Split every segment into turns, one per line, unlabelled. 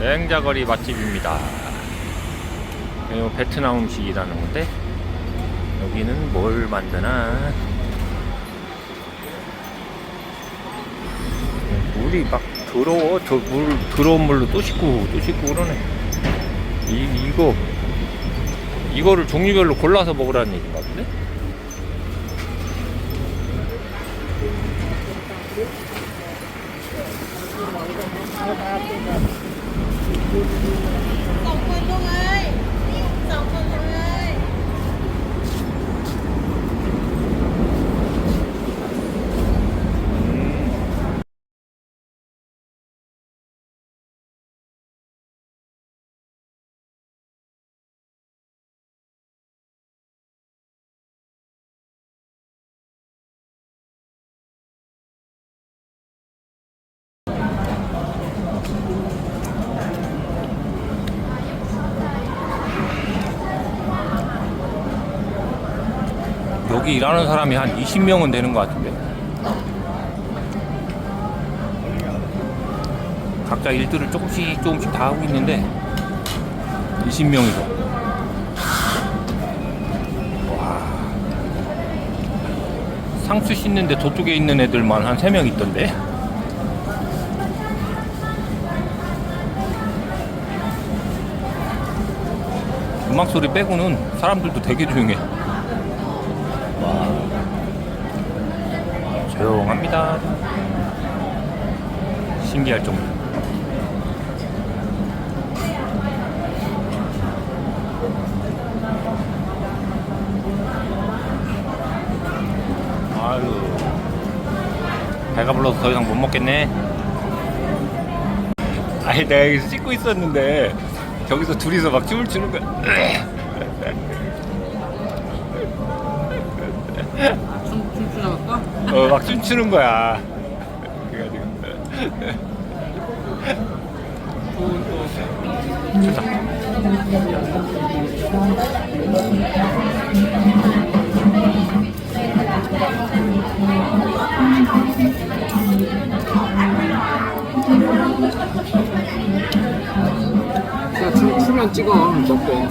여행자거리 맛집입니다. 이거 베트남 음식이라는 건데 여기는 뭘 만드나? 물이 막 더러워. 저 물 더러운 물로 또 씻고 또 씻고 그러네. 이 이거 이거를 종류별로 골라서 먹으라는 얘기인가 본데?
สองคนลูกเอ้ยสองคน
여기 일하는 사람이 한 20명은 되는 것 같은데. 각자 일들을 조금씩 조금씩 다 하고 있는데 20명이서. 와. 상수 씻는데 저쪽에 있는 애들만 한 3명 있던데. 음악 소리 빼고는 사람들도 되게 조용해. 조용합니다. 신기할 정도. 아유, 배가 불러서 더 이상 못 먹겠네. 아니 내가 여기서 씻고 있었는데 저기서 둘이서 막 춤을 추는 거야.
어?
어, 막 춤추는 거야. 그래가지고. 좋다.
자, 춤, 추면 찍어, 먹고.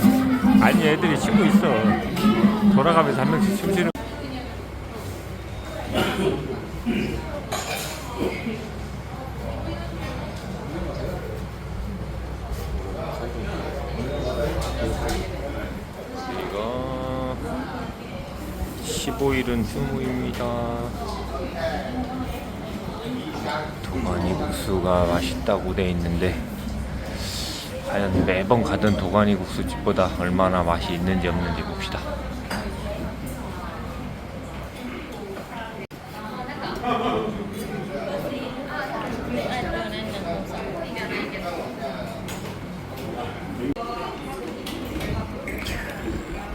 아니, 애들이 추고 있어. 돌아가면서 한 명씩 춤추는. 이거 15일은 휴무입니다. 도가니 국수가 맛있다고 돼 있는데 과연 매번 가던 도가니 국수 집보다 얼마나 맛이 있는지 없는지 봅시다.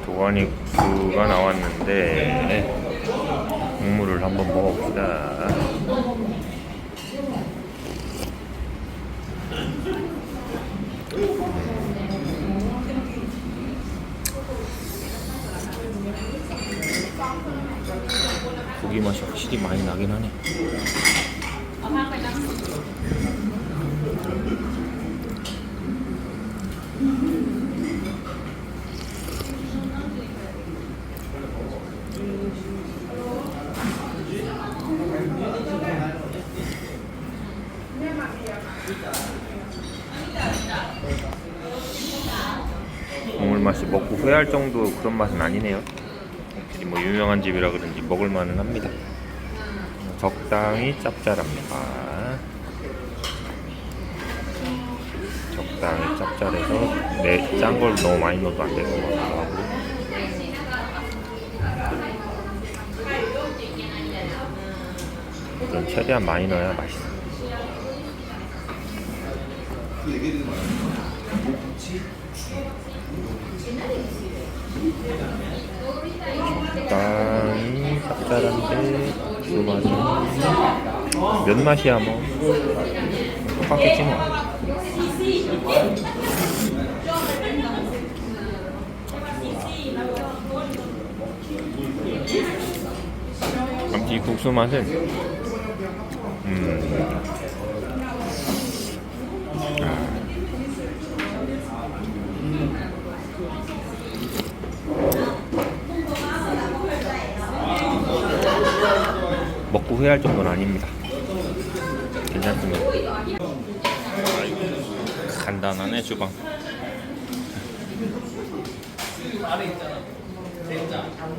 도가니 국수가 나왔는데 국물을 한번 먹어봅시다. 고기 맛이 확실히 많이 나긴 하네. 국물 맛이 먹고 후회 할 정도 그런 맛은 아니네요. 확실히 뭐 유명한 집이라 그런지 먹을 만은 합니다. 적당히 짭짤합니다. 적당히 짭짤해서 내짠걸 너무 많이 넣어도 안 될 것 같기도 하고. 좀 최대한 많이 넣어야 맛있어. 적 당히 짭짤한데 그 맛은 면 맛이야 뭐 똑같겠지 뭐. 아무튼 이 국수 맛은 음 후회할 정도는 아닙니다. 괜찮습니다. 아이고, 간단하네 주방.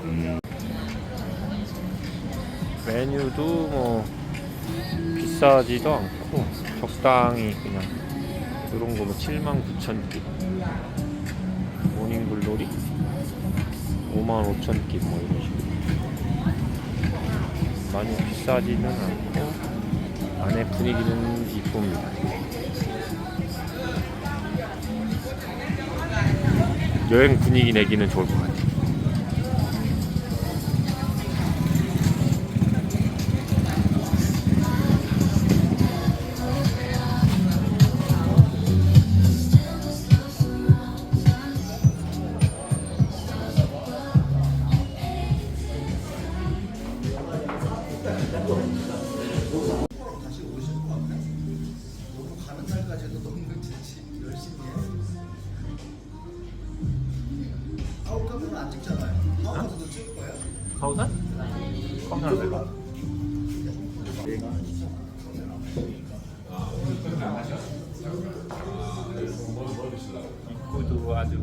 음. 메뉴도 뭐 비싸지도 않고 적당히 그냥 이런 거뭐 7만 9천 끼 모닝글로리 5만 5천 끼뭐 이런 식으로 많이 비싸지는 않고 안에 분위기는 이쁩니다. 여행 분위기 내기는 좋을 것 같아요.
아웃카드는 안 찍잖아요. 아웃카드도 찍을 거야?
카우산? 카우산 별로. 입구도 아주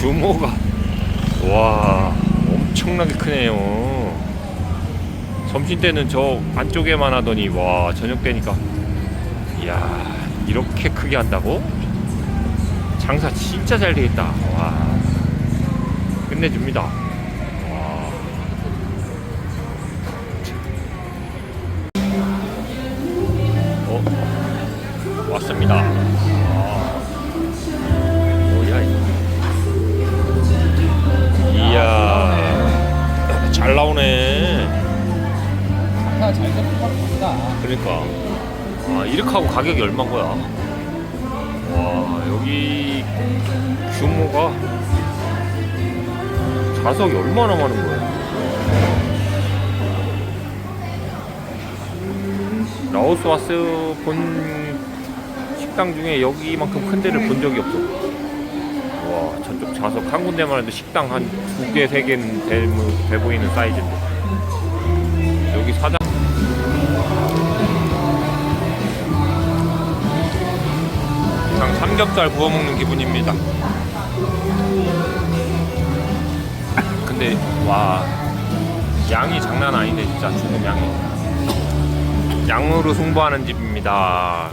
규모가 와 엄청나게 크네요. 점심 때는 저 안쪽에만 하더니 와 저녁 때니까. 이야 이렇게 크게 한다고? 장사 진짜 잘 되겠다. 와 끝내줍니다 그러니까. 아 이렇게 하고 가격이 얼마인 거야? 와 여기 규모가 좌석이 얼마나 많은 거야? 라오스 와스 본 식당 중에 여기만큼 큰 데를 본 적이 없어. 와 저쪽 좌석 한 군데만 해도 식당 한 두 개, 세 개는 돼, 돼 보이는 사이즈인 삼겹살 구워 먹는 기분입니다. 근데 와 양이 장난 아닌데 진짜 주는 양이 양으로 승부하는 집입니다.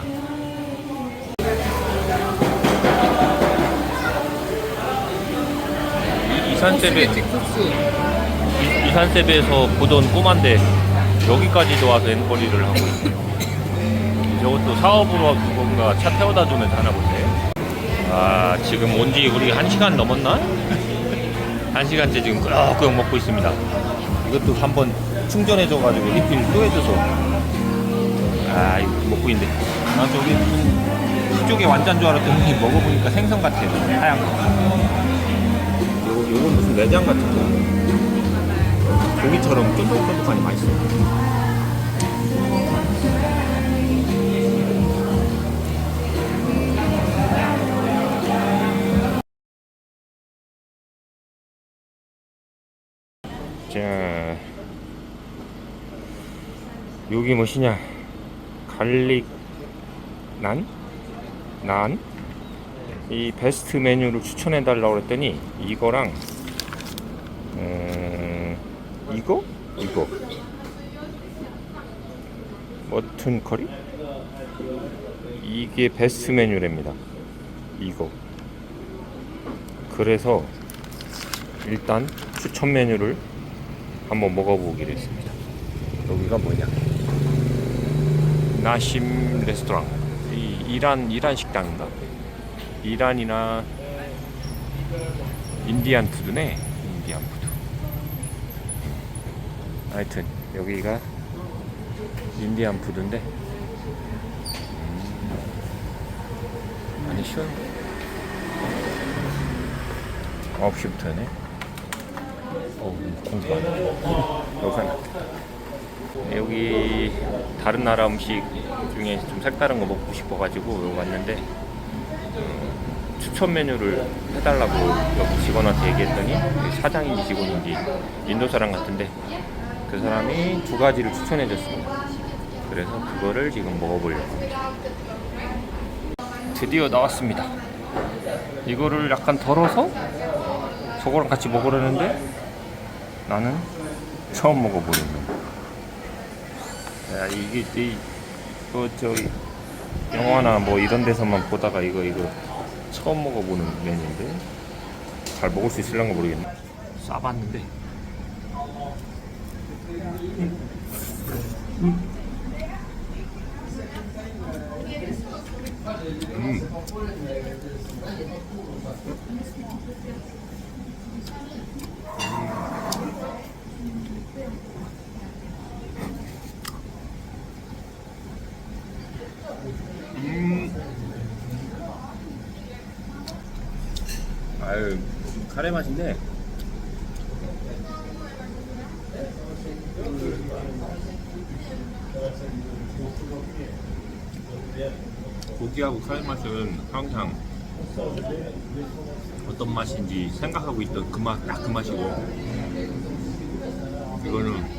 이- 이산세배. 이- 이산세배에서 보던 꼬만데 여기까지도 와서 앵거리를 하고 있네요. 저것도 사업으로 누군가 차 태워다 주면서 하나 본데. 아, 지금 온 지 우리 한 시간 넘었나? 한 시간째 지금 끄덕끄덕 먹고 있습니다. 이것도 한번 충전해줘가지고 리필 또 해줘서. 아, 이거 먹고 있는데. 난 저기 무슨 이쪽에 완전 줄 알았더니 먹어보니까 생선 같아요. 하얀 거. 요거, 요건 무슨 내장 같은 거. 고기처럼 쫀득쫀득하니 맛있어. 자, 여기 무엇이냐? 갈릭 난? 난? 이 베스트 메뉴를 추천해 달라고 그랬더니 이거랑 음, 이거? 이거 머튼 커리? 이게 베스트 메뉴랍니다 이거 그래서 일단 추천 메뉴를 한번 먹어보기로 했습니다 여기가 뭐냐 나심 레스토랑. 이 이란 이란 식당인가? 이란이나 인디안 푸드네. 인디안 푸드. 하여튼 여기가 인디안 푸드인데. 음, 몇 시간? 9시부터네. 어, 공부하네. 여기 여기 다른 나라 음식 중에 좀 색다른 거 먹고 싶어가지고 여기 왔는데 음, 추천 메뉴를 해달라고 여기 직원한테 얘기했더니 그 사장인지 직원인지 인도 사람 같은데 그 사람이 두 가지를 추천해줬습니다. 그래서 그거를 지금 먹어보려고 합니다. 드디어 나왔습니다. 이거를 약간 덜어서 저거랑 같이 먹으려는데 나는 처음 먹어보는 거. 야 이게 이거 저기 영화나 뭐 이런 데서만 보다가 이거 이거 처음 먹어보는 메뉴인데? 잘 먹을 수 있을란가 모르겠네. 싸봤는데. 아유 카레 맛인데. 고기하고 카레 맛은 항상 어떤 맛인지 생각하고 있던 그 맛 딱 그 맛이고. 이거는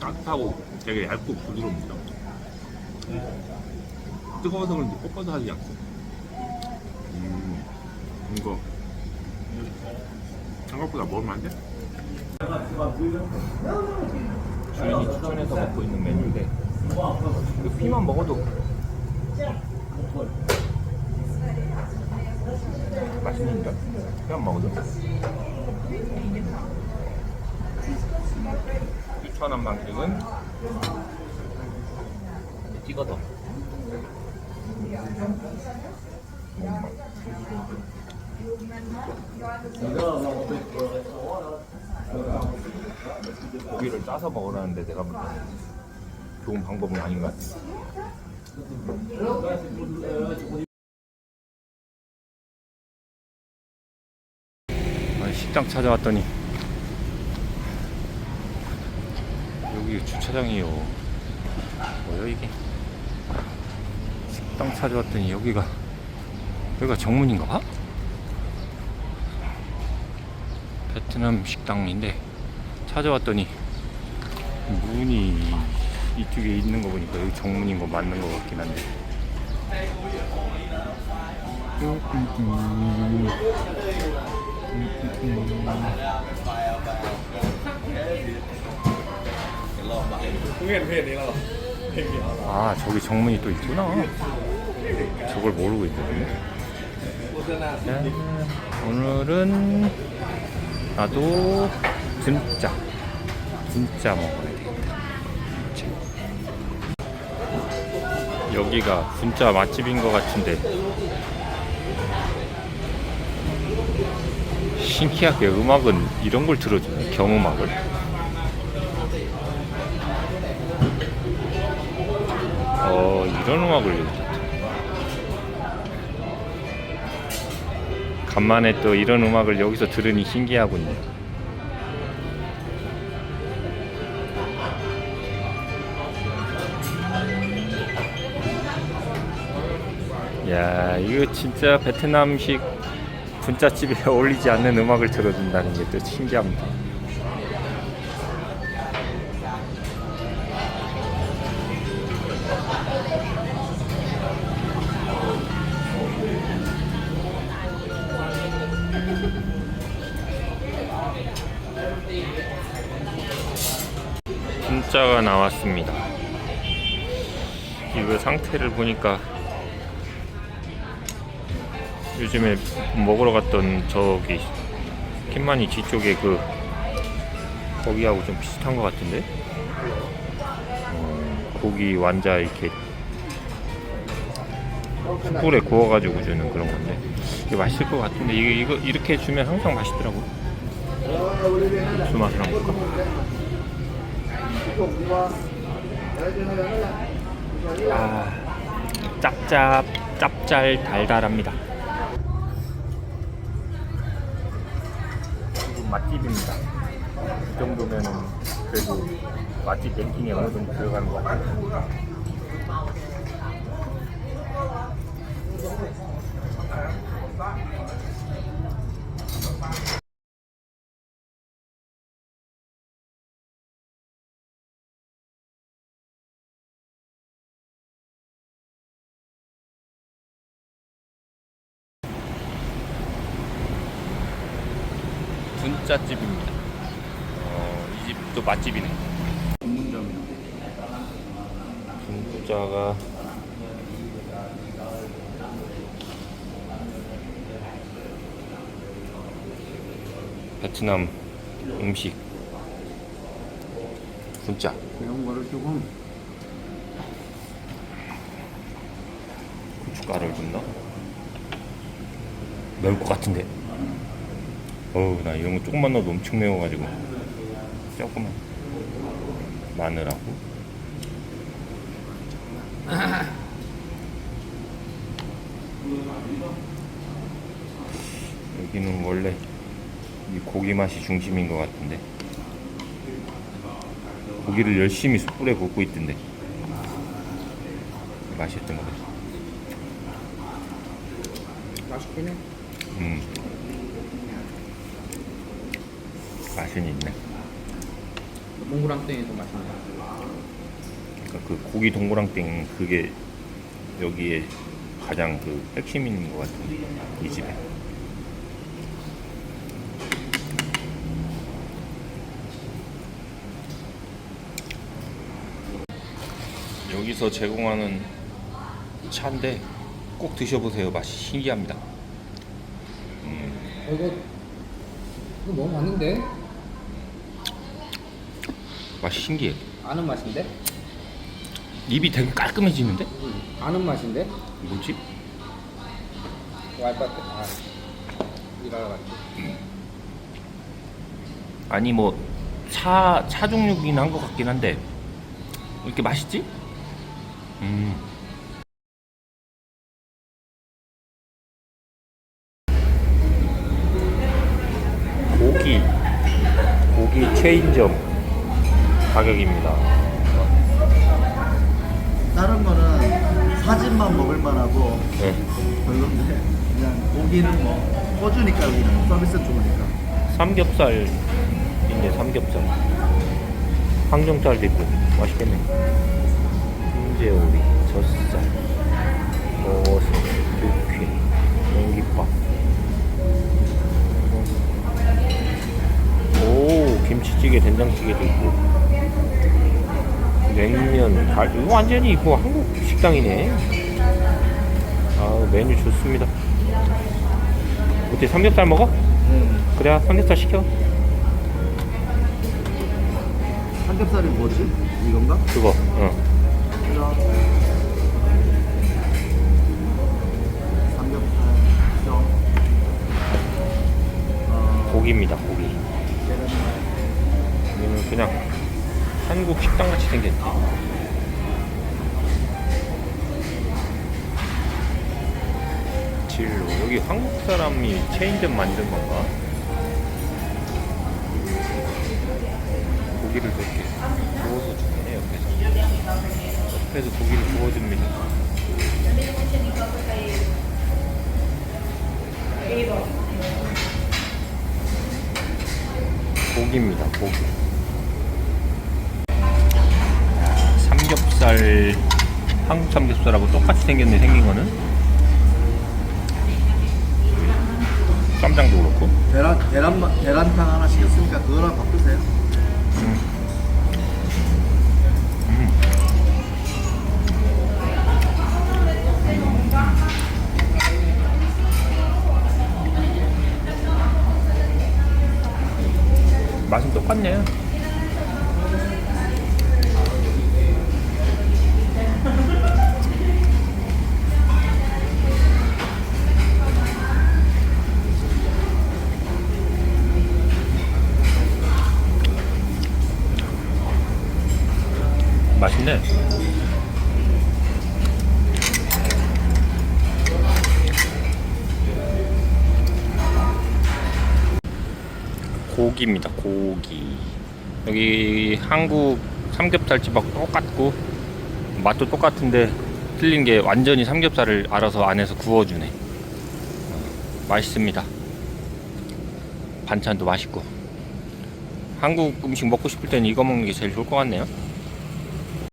따뜻하고 되게 얇고 부드럽습니다. 뜨거워서 그런지 뻣뻣하지 않고. 음 이거 생각보다 먹으면 안 돼? 주인이 추천해서 먹고 있는 메뉴인데 이 피만 먹어도 맛있는데? 피만 먹어도 추천한 방식은 찍어서 고기를 짜서 먹으라는데 내가 볼 때는 좋은 방법은 아닌 것 같아. 아니, 식당 찾아왔더니 여기 주차장이요. 뭐야 이게? 식당 찾아왔더니 여기가 여기가 정문인가 봐? 베트남 식당인데 찾아왔더니 문이 이쪽에 있는 거 보니까 여기 정문인 거 맞는 거 같긴 한데 아 저기 정문이 또 있구나 저걸 모르고 있거든요 짠. 오늘은 나도 진짜 진짜 먹어야 되겠다. 진짜. 여기가 진짜 맛집인 것 같은데. 신기하게 음악은 이런 걸 들어주네 경음악을. 어 이런 음악을 간만에 또 이런 음악을 여기서 들으니 신기하군요. 야 이거 진짜 베트남식 분짜집에 어울리지 않는 음악을 들어준다는 게 또 신기합니다 상태를 보니까 요즘에 먹으러 갔던 저기 킴마니 뒤쪽에 그 거기하고 좀 비슷한 것 같은데 어, 고기 완자 이렇게 숯불에 구워가지고 주는 그런 건데 이게 맛있을 것 같은데 이게 이거 이렇게 주면 항상 맛있더라고 한번 볼까? 아, 짭짭, 짭짤, 달달합니다. 맛집입니다. 이 정도면은 그래도 맛집 랭킹에 어느 정도 들어가는 것 같아요. 분짜집입니다. 어, 이 집도 맛집이네. 분짜가 베트남 음식 분짜
매운 거를 조금
고춧가루를 줬나? 매울 것 같은데 어우 나 이런 거 조금만 넣어도 엄청 매워가지고. 조금만. 마늘하고. 여기는 원래 이 고기 맛이 중심인 것 같은데. 고기를 열심히 숯불에 굽고 있던데. 맛있던 것 같아.
맛있긴 해.
음. 맛은 있네.
동그랑땡이 더 맛있네.
그러니까 그 고기 동그랑땡 그게 여기에 가장 그 핵심 있는 것 같아. 이 집에. 여기서 제공하는 차인데 꼭 드셔보세요. 맛이 신기합니다.
어, 이거 이거 너무 많은데?
맛이 신기해.
아는 맛인데?
입이 되게 깔끔해지는데?
응. 아는 맛인데?
뭐지?
와이파이 아 일하러 갔지.
아니 뭐차차 종류긴 한 것 같긴 한데 왜 이렇게 맛있지? 음. 삼겹살인데 삼겹살. 항정살도 있고 맛있겠네. 훈제오리 젖살 버섯 육회 공깃밥. 오 김치찌개 된장찌개도 있고. 냉면 달 이거 완전히 이거 한국 식당이네. 아 메뉴 좋습니다. 어때 삼겹살 먹어? 그래 삼겹살 시켜
삼겹살이 뭐지? 이건가?
그거 응.
그럼 삼겹살 좀 어,
고기입니다 고기 이거는 그냥 한국 식당 같이 생겼네 진로 여기 한국 사람이 체인점 만든 건가? 고기를 이렇게 구워서 주네 옆에서. 옆에서 고기를 구워줍니다 고기입니다 고기. 삼겹살 한국 삼겹살하고 똑같이 생겼네 생긴 거는. 쌈장도 그렇고.
계란 계란 계란탕 하나 시켰으니까 그거랑 바꾸세요.
맛은 똑같네 같은데. 고기입니다 고기. 여기 한국 삼겹살집하고 똑같고 맛도 똑같은데 틀린 게 완전히 삼겹살을 알아서 안에서 구워주네. 어, 맛있습니다. 반찬도 맛있고. 한국 음식 먹고 싶을 때는 이거 먹는 게 제일 좋을 것 같네요.